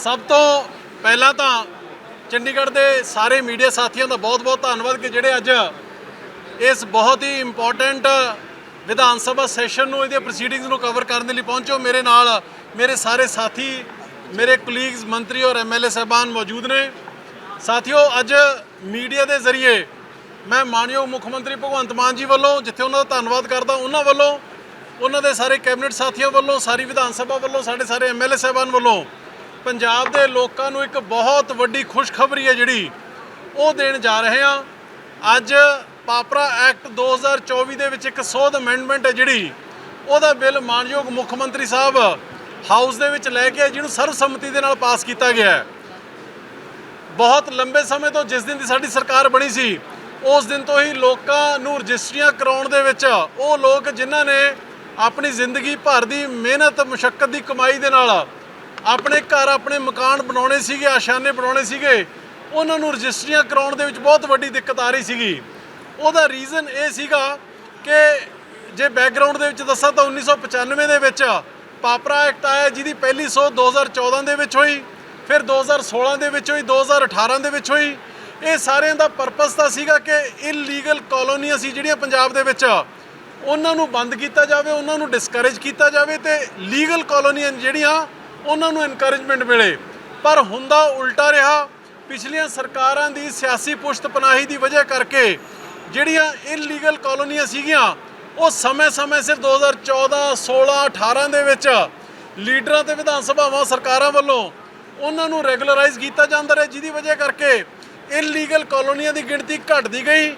ਸਭ ਤੋਂ ਪਹਿਲਾਂ ਤਾਂ ਚੰਡੀਗੜ੍ਹ ਦੇ ਸਾਰੇ ਮੀਡੀਆ ਸਾਥੀਆਂ ਦਾ ਬਹੁਤ-ਬਹੁਤ ਧੰਨਵਾਦ ਕਿ ਜਿਹੜੇ ਅੱਜ ਇਸ ਬਹੁਤ ਹੀ ਇੰਪੋਰਟੈਂਟ ਵਿਧਾਨ ਸਭਾ ਸੈਸ਼ਨ ਨੂੰ, ਇਹਦੀਆਂ ਪ੍ਰੋਸੀਡਿੰਗਸ ਨੂੰ ਕਵਰ ਕਰਨ ਦੇ ਲਈ ਪਹੁੰਚੋ ਮੇਰੇ ਨਾਲ ਮੇਰੇ ਸਾਰੇ ਸਾਥੀ, ਮੇਰੇ ਕੁਲੀਗਸ ਮੰਤਰੀ ਔਰ ਐਮਐਲਏ ਸਾਹਿਬਾਨ ਮੌਜੂਦ ਨੇ। ਸਾਥੀਓ, ਅੱਜ ਮੀਡੀਆ ਦੇ ਜ਼ਰੀਏ ਮੈਂ ਮਾਨਯੋਗ ਮੁੱਖ ਮੰਤਰੀ ਭਗਵੰਤ ਮਾਨ ਜੀ ਵੱਲੋਂ, ਜਿੱਥੇ ਉਹਨਾਂ ਦਾ ਧੰਨਵਾਦ ਕਰਦਾ, ਉਹਨਾਂ ਵੱਲੋਂ, ਉਹਨਾਂ ਦੇ ਸਾਰੇ ਕੈਬਨਿਟ ਸਾਥੀਆਂ ਵੱਲੋਂ, ਸਾਰੀ ਵਿਧਾਨ ਸਭਾ ਵੱਲੋਂ, ਸਾਡੇ ਸਾਰੇ ਐਮਐਲਏ ਸਾਹਿਬਾਨ ਵੱਲੋਂ ਪੰਜਾਬ ਦੇ ਲੋਕਾਂ ਨੂੰ ਇੱਕ ਬਹੁਤ ਵੱਡੀ ਖੁਸ਼ਖਬਰੀ ਹੈ ਜਿਹੜੀ ਉਹ ਦੇਣ ਜਾ ਰਹੇ ਹਾਂ। ਅੱਜ ਪਾਪਰਾ ਐਕਟ 2024 ਦੇ ਵਿੱਚ ਇੱਕ ਸੋਧ ਅਮੈਂਡਮੈਂਟ ਹੈ ਜਿਹੜੀ, ਉਹਦਾ ਬਿੱਲ ਮਾਨਯੋਗ ਮੁੱਖ ਮੰਤਰੀ ਸਾਹਿਬ ਹਾਊਸ ਦੇ ਵਿੱਚ ਲੈ ਕੇ ਜਿਹਨੂੰ ਸਰਬਸੰਮਤੀ ਦੇ ਨਾਲ ਪਾਸ ਕੀਤਾ ਗਿਆ ਹੈ। ਬਹੁਤ ਲੰਬੇ ਸਮੇਂ ਤੋਂ ਜਿਸ ਦਿਨ ਦੀ ਸਾਡੀ ਸਰਕਾਰ ਬਣੀ ਸੀ, ਉਸ ਦਿਨ ਤੋਂ ਹੀ ਲੋਕਾਂ ਨੂੰ ਰਜਿਸਟਰੀਆਂ ਕਰਾਉਣ ਦੇ ਵਿੱਚ ਉਹ ਲੋਕ ਜਿਨ੍ਹਾਂ ਨੇ ਆਪਣੀ ਜ਼ਿੰਦਗੀ ਭਰ ਦੀ ਮਿਹਨਤ ਮੁਸ਼ਕਲ ਦੀ ਕਮਾਈ ਦੇ ਨਾਲ ਆਪਣੇ ਘਰ ਆਪਣੇ ਮਕਾਨ ਬਣਾਉਣੇ ਸੀਗੇ, ਆਸ਼ਾਨੇ ਬਣਾਉਣੇ ਸੀਗੇ, ਉਹਨਾਂ ਨੂੰ ਰਜਿਸਟਰੀਆਂ ਕਰਾਉਣ ਦੇ ਵਿੱਚ ਬਹੁਤ ਵੱਡੀ ਦਿੱਕਤ ਆ ਰਹੀ ਸੀਗੀ। ਉਹਦਾ ਰੀਜ਼ਨ ਇਹ ਸੀਗਾ ਕਿ ਜੇ ਬੈਕਗ੍ਰਾਉਂਡ ਦੇ ਵਿੱਚ ਦੱਸਾਂ ਤਾਂ 1995 ਦੇ ਵਿੱਚ ਪਾਪਰਾ ਐਕਟ ਆਇਆ, ਜਿਹਦੀ ਪਹਿਲੀ ਸੋਧ 2014 ਦੇ ਵਿੱਚ ਹੋਈ, ਫਿਰ 2016 ਦੇ ਵਿੱਚ ਹੋਈ 2018 ਦੇ ਵਿੱਚ ਹੋਈ। ਇਹ ਸਾਰਿਆਂ ਦਾ ਪਰਪਸ ਤਾਂ ਸੀਗਾ ਕਿ ਇਲੀਗਲ ਕਾਲੋਨੀਆਂ ਸੀ ਜਿਹੜੀਆਂ ਪੰਜਾਬ ਦੇ ਵਿੱਚ ਉਹਨਾਂ ਨੂੰ ਬੰਦ ਕੀਤਾ ਜਾਵੇ, ਉਹਨਾਂ ਨੂੰ ਡਿਸਕਰੇਜ ਕੀਤਾ ਜਾਵੇ ਤੇ ਲੀਗਲ ਕਾਲੋਨੀਆਂ ਜਿਹੜੀਆਂ ਉਹਨਾਂ ਨੂੰ ਇਨਕਰੇਜਮੈਂਟ ਮਿਲੇ। ਪਰ ਹੁੰਦਾ ਉਲਟਾ ਰਿਹਾ, ਪਿਛਲੀਆਂ ਸਰਕਾਰਾਂ ਦੀ ਸਿਆਸੀ ਪੁਸ਼ਤ ਪਨਾਹੀ ਦੀ ਵਜ੍ਹਾ ਕਰਕੇ ਜਿਹੜੀਆਂ ਇਲੀਗਲ ਕਾਲੋਨੀਆਂ ਸੀਗੀਆਂ, ਉਹ ਸਮੇਂ-ਸਮੇਂ ਸਿਰ 2014 16 18 ਦੇ ਵਿੱਚ ਲੀਡਰਾਂ ਤੇ ਵਿਧਾਨ ਸਭਾਵਾਂ ਸਰਕਾਰਾਂ ਵੱਲੋਂ ਉਹਨਾਂ ਨੂੰ ਰੈਗੂਲਰਾਈਜ਼ ਕੀਤਾ ਜਾਂਦਾ ਰਿਹਾ, ਜਿਹਦੀ ਵਜ੍ਹਾ ਕਰਕੇ ਇਲੀਗਲ ਕਾਲੋਨੀਆਂ ਦੀ ਗਿਣਤੀ ਘਟਦੀ ਗਈ।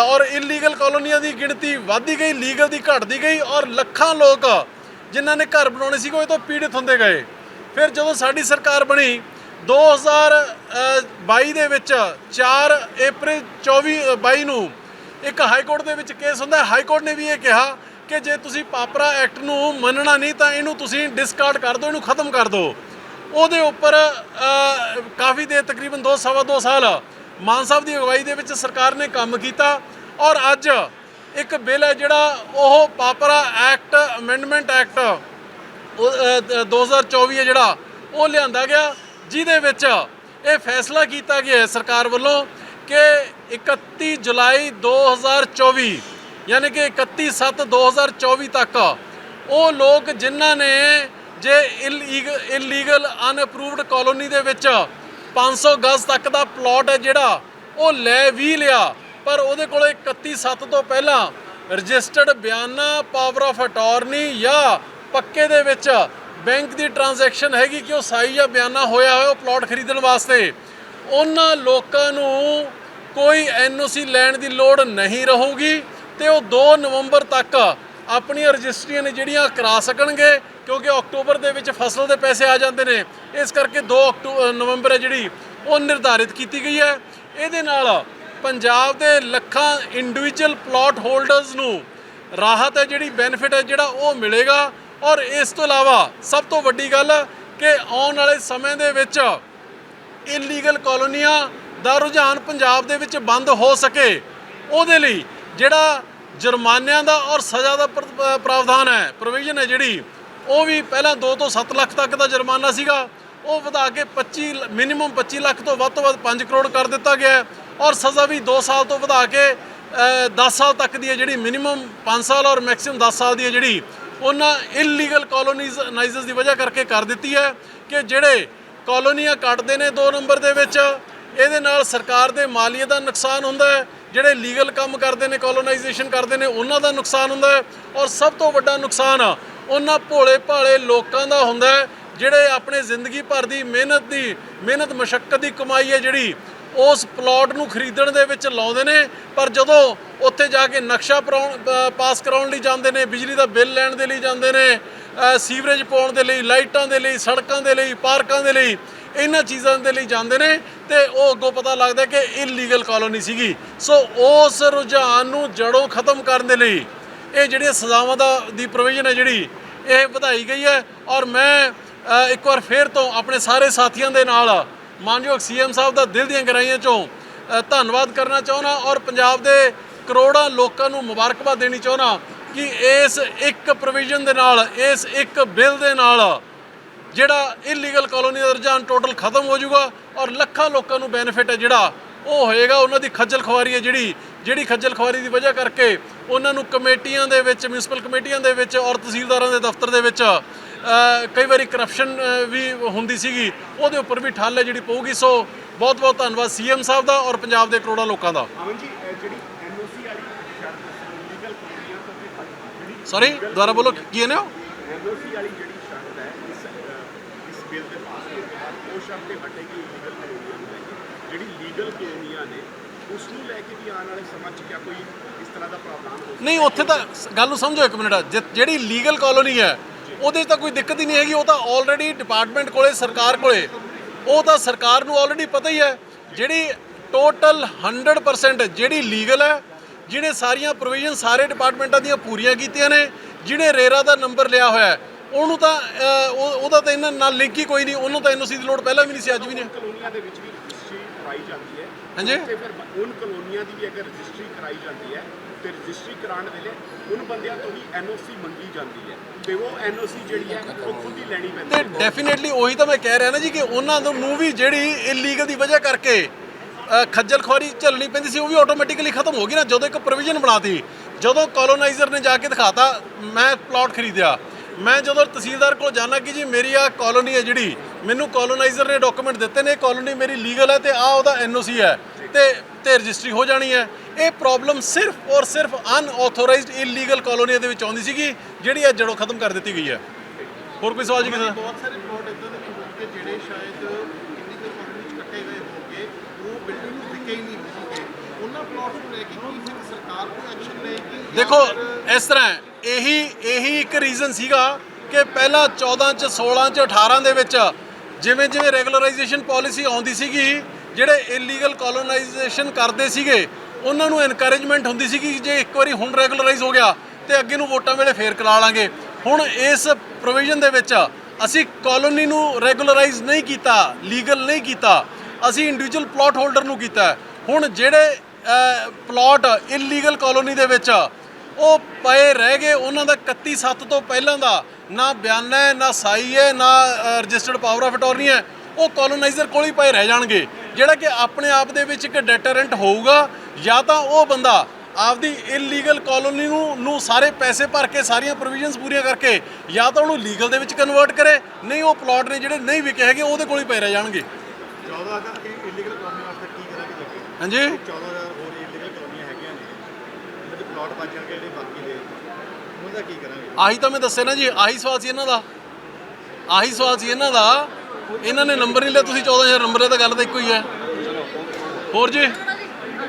ਔਰ ਇਲੀਗਲ ਕਾਲੋਨੀਆਂ ਦੀ ਗਿਣਤੀ ਵੱਧਦੀ ਗਈ ਲੀਗਲ ਦੀ ਘਟਦੀ ਗਈ ਔਰ ਲੱਖਾਂ ਲੋਕ ਜਿਨ੍ਹਾਂ ਨੇ ਘਰ ਬਣਾਉਣੇ ਸੀ ਉਹ ਇਹ ਤੋਂ ਪੀੜਿਤ ਹੁੰਦੇ ਗਏ। ਫਿਰ ਜਦੋਂ ਸਾਡੀ ਸਰਕਾਰ ਬਣੀ 2022 ਦੇ ਵਿੱਚ 4 ਅਪ੍ਰੈਲ 24 ਅ, 22 ਨੂੰ ਇੱਕ ਹਾਈ ਕੋਰਟ ਦੇ ਵਿੱਚ ਕੇਸ ਹੁੰਦਾ ਹਾਈ ਕੋਰਟ ਨੇ ਵੀ ਇਹ ਕਿਹਾ ਕਿ ਜੇ ਤੁਸੀਂ ਪਾਪਰਾ ਐਕਟ ਨੂੰ ਮੰਨਣਾ ਨਹੀਂ ਤਾਂ ਇਹਨੂੰ ਤੁਸੀਂ ਡਿਸਕਾਰਡ ਕਰ ਦਿਓ ਇਹਨੂੰ ਖਤਮ ਕਰ ਦਿਓ। ਉਹਦੇ ਉੱਪਰ ਕਾਫੀ ਦੇਰ ਤਕਰੀਬਨ 2 ਸਵਾ 2 ਸਾਲ ਮਾਨ ਸਾਹਿਬ ਦੀ ਅਗਵਾਈ ਦੇ ਵਿੱਚ ਸਰਕਾਰ ਨੇ ਕੰਮ ਕੀਤਾ ਔਰ ਅੱਜ ਇੱਕ ਬਿੱਲ ਹੈ ਜਿਹੜਾ ਉਹ ਪਾਪਰਾ ਐਕਟ ਅਮੈਂਡਮੈਂਟ ਐਕਟ ਉਹ, ਅ, ਦ- 2024 ਹੈ ਜਿਹੜਾ ਉਹ ਲਿਆਂਦਾ ਗਿਆ ਜਿਹਦੇ ਵਿੱਚ ਇਹ ਫੈਸਲਾ ਕੀਤਾ ਗਿਆ ਹੈ ਸਰਕਾਰ ਵੱਲੋਂ ਕਿ 31 ਜੁਲਾਈ 2024 ਯਾਨੀ ਕਿ 31 7 2024 ਤੱਕ ਉਹ ਲੋਕ ਜਿਨ੍ਹਾਂ ਨੇ ਜੇ ਇਲੀਗਲ ਅਨਅਪਰੂਵਡ ਕਾਲੋਨੀ ਦੇ ਵਿੱਚ 500 ਗਜ਼ ਤੱਕ ਦਾ ਪਲਾਟ ਹੈ ਜਿਹੜਾ ਉਹ ਲੈ ਵੀ ਲਿਆ। ਪਰ ਉਹਦੇ ਕੋਲ 31 7 ਤੋਂ ਪਹਿਲਾਂ ਰਜਿਸਟਰਡ ਬਿਆਨਾ ਪਾਵਰ ਆਫ ਅਟਾਰਨੀ ਜਾਂ ਪੱਕੇ ਦੇ ਵਿੱਚ ਬੈਂਕ ਦੀ ਟ੍ਰਾਂਜੈਕਸ਼ਨ ਹੈਗੀ ਕਿ ਉਹ ਸਾਈ ਜਾਂ ਬਿਆਨਾ ਹੋਇਆ ਹੋਇਆ, ਉਹ ਪਲਾਟ ਖਰੀਦਣ ਵਾਸਤੇ। ਉਹਨਾਂ ਲੋਕਾਂ ਨੂੰ ਕੋਈ ਐਨਓਸੀ ਲੈਣ ਦੀ ਲੋੜ ਨਹੀਂ ਰਹੂਗੀ ਤੇ ਉਹ 2 ਨਵੰਬਰ ਤੱਕ ਆਪਣੀਆਂ ਰਜਿਸਟਰੀਆਂ ਨੇ ਜਿਹੜੀਆਂ ਕਰਾ ਸਕਣਗੇ, ਕਿਉਂਕਿ ਅਕਤੂਬਰ ਦੇ ਵਿੱਚ ਫਸਲ ਦੇ ਪੈਸੇ ਆ ਜਾਂਦੇ ਨੇ। ਇਸ ਕਰਕੇ 2 ਅਕਤੂਬਰ ਨਵੰਬਰ ਹੈ ਜਿਹੜੀ, ਉਹ ਨਿਰਧਾਰਿਤ ਕੀਤੀ ਗਈ ਹੈ। ਇਹਦੇ ਨਾਲ ਪੰਜਾਬ ਦੇ ਲੱਖਾਂ ਇੰਡੀਵਿਜੂਅਲ ਪਲਾਟ ਹੋਲਡਰਸ ਨੂੰ ਰਾਹਤ ਹੈ, ਜਿਹੜੀ ਬੈਨੀਫਿਟ ਹੈ, ਜਿਹੜਾ ਉਹ ਮਿਲੇਗਾ। ਔਰ ਇਸ ਤੋਂ ਇਲਾਵਾ ਸਭ ਤੋਂ ਵੱਡੀ ਗੱਲ ਕਿ ਆਉਣ ਵਾਲੇ ਸਮੇਂ ਦੇ ਵਿੱਚ ਇਲੀਗਲ ਕਾਲੋਨੀਆਂ ਦਾ ਰੁਝਾਨ ਪੰਜਾਬ ਦੇ ਵਿੱਚ ਬੰਦ ਹੋ ਸਕੇ। ਉਹਦੇ ਲਈ ਜਿਹੜਾ ਜੁਰਮਾਨਿਆਂ ਦਾ ਔਰ ਸਜ਼ਾ ਦਾ ਪ੍ਰ- ਪ੍ਰਾਵਧਾਨ ਹੈ ਪ੍ਰੋਵੀਜ਼ਨ ਹੈ ਜਿਹੜੀ, ਉਹ ਵੀ ਪਹਿਲਾਂ 2 ਤੋਂ 7 ਲੱਖ ਤੱਕ ਦਾ ਜੁਰਮਾਨਾ ਸੀਗਾ। ਉਹ ਵਧਾ ਕੇ 25 ਮਿਨੀਮਮ 25 ਲੱਖ ਤੋਂ ਵੱਧ ਤੋਂ ਵੱਧ 5 ਕਰੋੜ ਕਰ ਦਿੱਤਾ ਗਿਆ ਔਰ ਸਜ਼ਾ ਵੀ 2 ਸਾਲ ਤੋਂ ਵਧਾ ਕੇ 10 ਸਾਲ ਤੱਕ ਦੀ ਹੈ ਜਿਹੜੀ ਮਿਨੀਮਮ 5 ਸਾਲ ਔਰ ਮੈਕਸਿਮਮ 10 ਸਾਲ ਦੀ ਹੈ ਜਿਹੜੀ ਉਹਨਾਂ ਇਲੀਗਲ ਕਾਲੋਨੀਜ਼ਾਈਜ਼ਰਸ ਦੀ ਵਜ੍ਹਾ ਕਰਕੇ ਕਰ ਦਿੱਤੀ ਹੈ ਕਿ ਜਿਹੜੇ ਕਾਲੋਨੀਆਂ ਕੱਟਦੇ ਨੇ 2 ਨੰਬਰ ਦੇ ਵਿੱਚ, ਇਹਦੇ ਨਾਲ ਸਰਕਾਰ ਦੇ ਮਾਲੀਏ ਦਾ ਨੁਕਸਾਨ ਹੁੰਦਾ ਹੈ, ਜਿਹੜੇ ਲੀਗਲ ਕੰਮ ਕਰਦੇ ਨੇ ਕਾਲੋਨਾਈਜੇਸ਼ਨ ਕਰਦੇ ਨੇ, ਉਹਨਾਂ ਦਾ ਨੁਕਸਾਨ ਹੁੰਦਾ ਹੈ ਔਰ ਸਭ ਤੋਂ ਵੱਡਾ ਨੁਕਸਾਨ ਉਹਨਾਂ ਭੋਲੇ ਭਾਲੇ ਲੋਕਾਂ ਦਾ ਹੁੰਦਾ ਹੈ, ਜਿਹੜੇ ਆਪਣੇ ਜ਼ਿੰਦਗੀ ਭਰ ਦੀ ਮਿਹਨਤ ਦੀ ਮਿਹਨਤ ਮੁਸ਼ਕਲ ਦੀ ਕਮਾਈ ਹੈ ਜਿਹੜੀ ਉਸ ਪਲਾਟ ਨੂੰ ਖਰੀਦਣ ਦੇ ਵਿੱਚ ਲਾਉਂਦੇ ਨੇ, ਪਰ ਜਦੋਂ ਉੱਥੇ ਜਾ ਕੇ ਨਕਸ਼ਾ ਪਰਾਉਣ- ਪਾਸ ਕਰਾਉਣ ਲਈ ਜਾਂਦੇ ਨੇ, ਬਿਜਲੀ ਦਾ ਬਿੱਲ ਲੈਣ ਦੇ ਲਈ ਜਾਂਦੇ ਨੇ ਸੀਵਰੇਜ ਪਾਉਣ ਦੇ ਲਈ, ਲਾਈਟਾਂ ਦੇ ਲਈ, ਸੜਕਾਂ ਦੇ ਲਈ, ਪਾਰਕਾਂ ਦੇ ਲਈ, ਇਹਨਾਂ ਚੀਜ਼ਾਂ ਦੇ ਲਈ ਜਾਂਦੇ ਨੇ, ਤੇ ਉਹ ਅੱਗੋਂ ਪਤਾ ਲੱਗਦਾ ਕਿ ਇਲੀਗਲ ਕਾਲੋਨੀ ਸੀਗੀ। ਸੋ ਉਸ ਰੁਝਾਨ ਨੂੰ ਜੜੋਂ ਖਤਮ ਕਰਨ ਦੇ ਲਈ ਇਹ ਜਿਹੜੀਆਂ ਸਜ਼ਾਵਾਂ ਦਾ, ਦੀ ਪ੍ਰੋਵੀਜ਼ਨ ਹੈ ਜਿਹੜੀ, ਇਹ ਵਧਾਈ ਗਈ ਹੈ, ਔਰ ਮੈਂ ਇੱਕ ਵਾਰ ਫੇਰ ਤੋਂ ਆਪਣੇ ਸਾਰੇ ਸਾਥੀਆਂ ਦੇ ਨਾਲ ਮਾਨਯੋਗ ਸੀਐਮ ਸਾਹਿਬ ਦਾ ਦਿਲ ਦੀਆਂ ਗਹਿਰਾਈਆਂ ਚੋਂ ਧੰਨਵਾਦ ਕਰਨਾ ਚਾਹੁੰਦਾ ਔਰ ਪੰਜਾਬ ਦੇ ਕਰੋੜਾਂ ਲੋਕਾਂ ਨੂੰ ਮੁਬਾਰਕਬਾਦ ਦੇਣੀ ਚਾਹੁੰਦਾ ਕਿ ਇਸ ਇੱਕ ਪ੍ਰੋਵੀਜ਼ਨ ਦੇ ਨਾਲ, ਇਸ ਇੱਕ ਬਿੱਲ ਦੇ ਨਾਲ ਜਿਹੜਾ ਇਲੀਗਲ ਕਾਲੋਨੀ ਦਾ ਰੁਝਾਨ ਟੋਟਲ ਖਤਮ ਹੋ ਜਾਊਗਾ ਔਰ ਲੱਖਾਂ ਲੋਕਾਂ ਨੂੰ ਬੈਨੀਫਿਟ ਹੈ ਜਿਹੜਾ ਉਹ ਹੋਏਗਾ। ਉਹਨਾਂ ਦੀ ਖੱਜਲ ਖੁਆਰੀ ਹੈ ਜਿਹੜੀ ਜਿਹੜੀ ਖੱਜਲ ਖੁਆਰੀ ਦੀ ਵਜ੍ਹਾ ਕਰਕੇ ਉਹਨਾਂ ਨੂੰ ਕਮੇਟੀਆਂ ਦੇ ਵਿੱਚ ਮਿਊਨਿਸਪਲ ਕਮੇਟੀਆਂ ਦੇ ਵਿੱਚ ਔਰ ਤਹਿਸੀਲਦਾਰਾਂ ਦੇ ਦਫ਼ਤਰ ਦੇ ਵਿੱਚ ਕਈ ਵਾਰੀ ਕਰਪਸ਼ਨ ਵੀ ਹੁੰਦੀ ਸੀਗੀ ਉਹਦੇ ਉੱਪਰ ਵੀ ਠੱਲ ਹੈ ਜਿਹੜੀ ਪਊਗੀ ਸੋ ਬਹੁਤ ਬਹੁਤ ਧੰਨਵਾਦ ਸੀਐਮ ਸਾਹਿਬ ਦਾ ਔਰ ਪੰਜਾਬ ਦੇ ਕਰੋੜਾਂ ਲੋਕਾਂ ਦਾ। ਅਮਨ ਜੀ ਜਿਹੜੀ ਐਨਓਸੀ ਵਾਲੀ ਲੀਗਲ ਤੋਂ ਸੌਰੀ ਦੁਬਾਰਾ ਬੋਲੋ ਕੀ ਕਹਿੰਦੇ ਹੋ? ਐਨਓਸੀ ਵਾਲੀ ਜਿਹੜੀ ਸ਼ਰਤ ਹੈ ਇਸ ਅਹ, ਇਸ ਬਿੱਲ ਦੇ ਪਾਸ ਹੋਣ ਤੋਂ ਬਾਅਦ ਉਹ ਸ਼ਰਤ ਤੇ ਹਟੇਗੀ ਲੀਗਲ ਕਲੋਨੀਆਂ ਨੂੰ ਲੈ ਕੇ ਜਿਹੜੀ ਲੀਗਲ ਕਲੋਨੀਆਂ ਨੇ ਉਸ ਨੂੰ ਲੈ ਕੇ ਵੀ ਆਉਣ ਵਾਲੇ ਸਮਾਂ 'ਚ ਕਿਆ ਕੋਈ ਇਸ ਤਰ੍ਹਾਂ ਦਾ ਹੋ ਨਹੀਂ ਉੱਥੇ ਤਾਂ ਗੱਲ ਨੂੰ ਸਮਝੋ ਇੱਕ ਮਿੰਟ। ਜਿਹੜੀ ਲੀਗਲ ਕਾਲੋਨੀ ਹੈ ਉਹਦੇ 'ਚ ਤਾਂ ਕੋਈ ਦਿੱਕਤ ਹੀ ਨਹੀਂ ਹੈਗੀ, ਉਹ ਤਾਂ ਆਲਰੇਡੀ ਡਿਪਾਰਟਮੈਂਟ ਕੋਲੇ, ਸਰਕਾਰ ਕੋਲੇ। ਉਹ ਤਾਂ ਸਰਕਾਰ ਨੂੰ ਆਲਰੇਡੀ ਪਤਾ ਹੀ ਹੈ, ਜਿਹੜੀ ਟੋਟਲ 100% ਜਿਹੜੀ ਲੀਗਲ ਹੈ ਜਿਹੜੇ ਸਾਰੀਆਂ ਪ੍ਰੋਵੀਜ਼ਨ ਸਾਰੇ ਡਿਪਾਰਟਮੈਂਟਾਂ ਦੀਆਂ ਪੂਰੀਆਂ ਕੀਤੀਆਂ ਨੇ ਜਿਹੜੇ ਰੇਰਾ ਦਾ ਨੰਬਰ ਲਿਆ ਹੋਇਆ ਹੈ, ਉਹਨੂੰ ਤਾਂ ਉਹਦਾ ਤਾਂ ਇਹਨਾਂ ਨਾਲ ਲਿੰਕ ਹੀ ਕੋਈ ਨਹੀਂ, ਉਹਨੂੰ ਤਾਂ ਐਨਓਸੀ ਦੀ ਲੋੜ ਪਹਿਲਾਂ ਵੀ ਨਹੀਂ ਸੀ, ਅੱਜ ਵੀ ਨਹੀਂ। ਕਲੋਨੀਆਂ ਦੇ ਵਿੱਚ ਵੀ ਰਜਿਸਟਰੀ ਕਰਾਈ ਜਾਂਦੀ ਹੈ। ਹਾਂਜੀ। ਤੇ ਫਿਰ ਉਨ ਕਲੋਨੀਆਂ ਦੀ ਵੀ ਅਗਰ ਰਜਿਸਟਰੀ ਕਰਾਈ ਜਾਂਦੀ ਹੈ ਤੇ ਰਜਿਸਟਰੀ ਕਰਾਉਣ ਵੇਲੇ ਉਨ ਬੰਦਿਆਂ ਤੋਂ ਹੀ ਐਨਓਸੀ ਮੰਗੀ ਜਾਂਦੀ ਹੈ ਤੇ ਉਹ ਐਨਓਸੀ ਜਿਹੜੀ ਹੈ ਉਹ ਖੁਦ ਹੀ ਲੈਣੀ ਪੈਂਦੀ ਤੇ ਹੈ ਡੈਫੀਨੇਟਲੀ ਉਹੀ ਤਾਂ ਮੈਂ ਕਹਿ ਰਿਹਾ ਨਾ ਜੀ ਕਿ ਉਹਨਾਂ ਨੂੰ ਵੀ ਜਿਹੜੀ ਇਲੀਗਲ ਦੀ ਵਜ੍ਹਾ ਕਰਕੇ ਖੱਜਲ ਖੁਆਰੀ ਝੱਲਣੀ ਪੈਂਦੀ ਸੀ ਉਹ ਵੀ ਆਟੋਮੈਟਿਕਲੀ ਖਤਮ ਹੋ ਗਈ ਨਾ ਜਦੋਂ ਇੱਕ ਪ੍ਰੋਵੀਜ਼ਨ ਬਣਾਤੀ ਜਦੋਂ ਕਲੋਨਾਈਜ਼ਰ ਨੇ ਜਾ ਕੇ ਦਿਖਾਤਾ ਮੈਂ ਪਲਾਟ ਖਰੀਦਿਆ ਮੈਂ ਜਦੋਂ ਤਹਿਸੀਲਦਾਰ ਕੋਲ ਜਾਣਾ ਕਿ ਜੀ ਮੇਰੀ ਆ ਕਾਲੋਨੀ ਹੈ ਜਿਹੜੀ ਮੈਨੂੰ ਕਲੋਨਾਈਜ਼ਰ ਨੇ ਡਾਕੂਮੈਂਟ ਦਿੱਤੇ ਨੇ ਕਾਲੋਨੀ ਮੇਰੀ ਲੀਗਲ ਹੈ ਤੇ ਆ ਉਹਦਾ ਐਨਓਸੀ ਹੈ ਤੇ ਤੇ ਰਜਿਸਟਰੀ ਹੋ ਜਾਣੀ ਹੈ। ਇਹ ਪ੍ਰੋਬਲਮ ਸਿਰਫ ਔਰ ਸਿਰਫ ਅਨਆਥੋਰਾਈਜ਼ਡ ਇਲੀਗਲ ਕਾਲੋਨੀਆਂ ਦੇ ਵਿੱਚ ਆਉਂਦੀ ਸੀਗੀ ਜਿਹੜੀ ਅੱਜ ਜੜੋਂ ਖਤਮ ਕਰ ਦਿੱਤੀ ਗਈ ਹੈ। ਹੋਰ ਕੋਈ ਸਵਾਲ ਜੀ ਕਿਸੇ ਦਾ? ਬਹੁਤ ਸਾਰੇ ਪਲਾਟ ਇਦਾਂ ਦੇ ਵੀ ਹੋਣਗੇ ਜਿਹੜੇ ਸ਼ਾਇਦ ਇਲੀਗਲ ਕਾਨੂੰਨ ਵਿੱਚ ਕੱਟੇ ਗਏ ਹੋਣਗੇ ਉਹ ਬਿਲਡਿੰਗ ਨੂੰ ਹੀ ਨਹੀਂ ਹੋਣਗੇ। ਉਹਨਾਂ ਪਲਾਟ ਨੂੰ ਲੈ ਕੇ ਕੀ ਫਿਰ ਸਰਕਾਰ ਕੋਈ ਐਕਸ਼ਨ ਲਏਗੀ ਦੇਖੋ ਇਸ ਤਰ੍ਹਾਂ ਇਹੀ ਇਹੀ ਇੱਕ ਰੀਜ਼ਨ ਸੀਗਾ ਕਿ ਪਹਿਲਾਂ 14 ਚ 16 ਚ 18 ਦੇ ਵਿੱਚ ਜਿਵੇਂ ਜਿਵੇਂ ਰੈਗੂਲਰਾਈਜੇਸ਼ਨ ਪਾਲਿਸੀ ਆਉਂਦੀ ਸੀਗੀ, ਜਿਹੜੇ ਇਲੀਗਲ ਕਲੋਨਾਈਜੇਸ਼ਨ ਕਰਦੇ ਸੀਗੇ, ਉਹਨਾਂ ਨੂੰ ਐਨਕਰੇਜਮੈਂਟ ਹੁੰਦੀ ਸੀਗੀ ਕਿ ਜੇ ਇੱਕ ਵਾਰੀ ਹੁਣ ਰੈਗੂਲਰਾਈਜ਼ ਹੋ ਗਿਆ, ਤੇ ਅੱਗੇ ਨੂੰ ਵੋਟਾਂ ਵੇਲੇ ਫੇਰ ਕਰਾ ਲਾਂਗੇ। ਹੁਣ ਇਸ ਪ੍ਰੋਵੀਜ਼ਨ ਦੇ ਵਿੱਚ ਅਸੀਂ ਕਾਲੋਨੀ ਨੂੰ ਰੈਗੂਲਰਾਈਜ਼ ਨਹੀਂ ਕੀਤਾ ਲੀਗਲ ਨਹੀਂ ਕੀਤਾ, ਅਸੀਂ ਇੰਡੀਵਿਜੂਅਲ ਪਲਾਟ ਹੋਲਡਰ ਨੂੰ ਕੀਤਾ। ਹੁਣ ਜਿਹੜੇ ਪਲਾਟ ਇਲੀਗਲ ਕਾਲੋਨੀ ਦੇ ਵਿੱਚ, ਉਹ ਪਏ ਰਹਿ ਗਏ ਉਹਨਾਂ ਦਾ 31 ਸੱਤ ਤੋਂ ਪਹਿਲਾਂ ਦਾ। ਨਾ ਬਿਆਨਾ ਹੈ ਨਾ ਸਾਈ ਹੈ ਨਾ ਰਜਿਸਟਰਡ ਪਾਵਰ ਆਫ ਅਟਾਰਨੀ ਹੈ ਉਹ ਕਲੋਨਾਈਜ਼ਰ ਕੋਲ ਹੀ ਪਏ ਰਹਿ ਜਾਣਗੇ। ਜਿਹੜਾ ਕਿ ਆਪਣੇ ਆਪ ਦੇ ਵਿੱਚ ਇੱਕ ਡੈਟਰੈਂਟ ਹੋਊਗਾ ਜਾਂ ਤਾਂ ਉਹ ਬੰਦਾ ਆਪਦੀ ਇਲੀਗਲ ਕਾਲੋਨੀ ਨੂੰ ਨੂੰ ਸਾਰੇ ਪੈਸੇ ਭਰ ਕੇ ਸਾਰੀਆਂ ਪ੍ਰੋਵੀਜ਼ਨਸ ਪੂਰੀਆਂ ਕਰਕੇ ਜਾਂ ਤਾਂ ਉਹਨੂੰ ਲੀਗਲ ਦੇ ਵਿੱਚ ਕਨਵਰਟ ਕਰੇ ਨਹੀਂ ਉਹ ਪਲਾਟ ਨੇ ਜਿਹੜੇ ਨਹੀਂ ਵਿਕੇ ਹੈਗੇ ਉਹਦੇ ਕੋਲ ਹੀ ਪਏ ਰਹਿ ਜਾਣਗੇ। 14000 ਕੀ ਇਲੀਗਲ ਕਾਨੂੰਨ ਵਾਸਤੇ ਕੀ ਕਰਾਂਗੇ ਲੋਕੀ? ਹਾਂਜੀ? 14000 ਹੋਰ ਇਲੀਗਲ ਕਾਨੂੰਨੀਆਂ ਹੈਗੀਆਂ ਨੇ ਦੇ ਪਲਾਟ ਬਚ ਜਾਣਗੇ ਜਿਹੜੇ ਬਾਕੀ ਦੇ। ਉਹਦਾ ਕੀ ਕਰਾਂਗੇ? ਆਹੀ ਤਾਂ ਮੈਂ ਦੱਸਿਆ ਨਾ ਜੀ, ਆਹੀ ਸਵਾਲ ਸੀ ਇਹਨਾਂ ਦਾ। ਆਹੀ ਸਵਾਲ ਸੀ ਇਹਨਾਂ ਦਾ। ਇਹਨਾਂ ਨੇ ਨੰਬਰ ਨਹੀਂ ਲਿਆ, ਤੁਸੀਂ 14000 ਨੰਬਰ ਹੈ ਤਾਂ ਗੱਲ ਤਾਂ ਇੱਕੋ ਹੀ ਹੈ। ਹੋਰ ਜੀ?